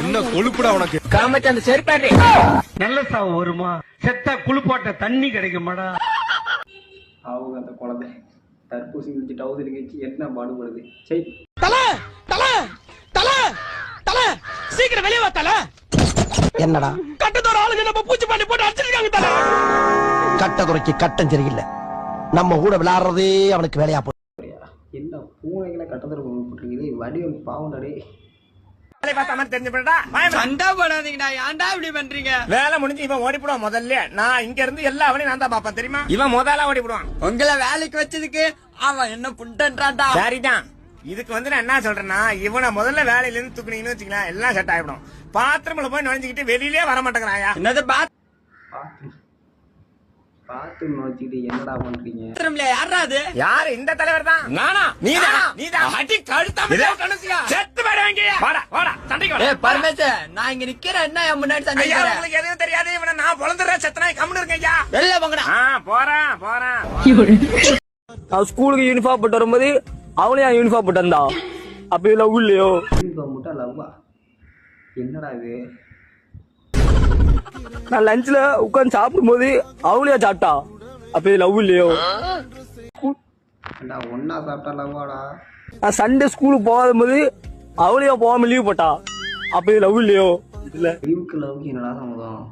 என்ன கொழுப்புடா உனக்கு? காமச்சு அந்த செருப்பாட்டி நல்ல சாவு வருமா? செத்தா குளிப்பாட்ட தண்ணி கிடைக்குமாடா? அவங்க அந்த குழந்தை. தர்பூசி வச்சு டவுசர் கழிச்சு என்ன பாடுபடுது? சரி. சீக்கிரம் வெளியே வா தல. என்னடா? கட்டத்தோட ஆளுங்க நம்ம பூச்சி பண்ணி போட்டு அடிச்சிருக்காங்க தல. கட்ட குறைக்கு கட்டம் சரியில்லை. நம்ம கூட விளையாடுறதே அவனுக்கு வேலையா போச்சு. என்ன பூனைகளை கட்டத்தில் போட்டுருக்குது வடிவம் பாவண்டே வேலை முடிஞ்சு இவன் ஓடிப்படுவான் முதல்ல. நான் இங்க இருந்து எல்லா அவனையும் நான் தான் பாப்பேன் தெரியுமா? இவன் முதல்ல ஓடிப்படுவான். உங்களை வேலைக்கு வச்சதுக்கு அவன் என்ன புண்டன்றான்டா? சரிதான். இதுக்கு வந்து நான் என்ன சொல்றேன்னா இவனை முதல்ல வேலையில இருந்து தூக்குனீங்கன்னு வச்சுக்கலாம் எல்லாம் செட் ஆயிடும். பாத்ரூம்ல போய் நுழைஞ்சுக்கிட்டு வெளியிலே வர மாட்டேங்கிறாயா? என்னது பார்த்து நோச்சிக்கிட்டு என்னடா பண்றீங்க? பாத்ரூம்ல யாரா அது? யாரு? இந்த தலைவர் தான். நானா? நீதான்? நீதான்? அடி கழுத்தா செத்து போயிடுவாங்க வாடா வாடா சண்டைக்கு வாடா. ஏய் பரமேச நான் இங்க நிக்கிறேன். என்ன என் முன்னாடி சண்டை? உங்களுக்கு எதுவும் தெரியாது இவனை நான் பொழந்துடுறேன் செத்தனாய் கம்முன்னு இருக்கேன் ஐயா. வெளில போங்கடா ஆ போறேன் போறேன். நான் ஸ்கூலுக்கு யூனிஃபார்ம் போட்டு வரும்போது அவனையும் யூனிஃபார்ம் போட்டு வந்தா அப்ப இதுல இல்லையோ யூனிஃபார்ம் மட்டும் லவ்வா என்னடா இது? நான் லஞ்ச்ல உட்காந்து சாப்பிடும்போது அவளையா சாப்பிட்டா. அப்ப இது லவ் இல்லையோ ஒன்னா சாப்பிட்டா லவ்வாடா நான் சண்டே ஸ்கூலுக்கு போகாத போது அவளையா போகாம லீவ் போட்டா? அப்ப லவ் இல்லையோ? இல்ல லீவுக்கு லவ்க்கு என்னடா சம்மதம்?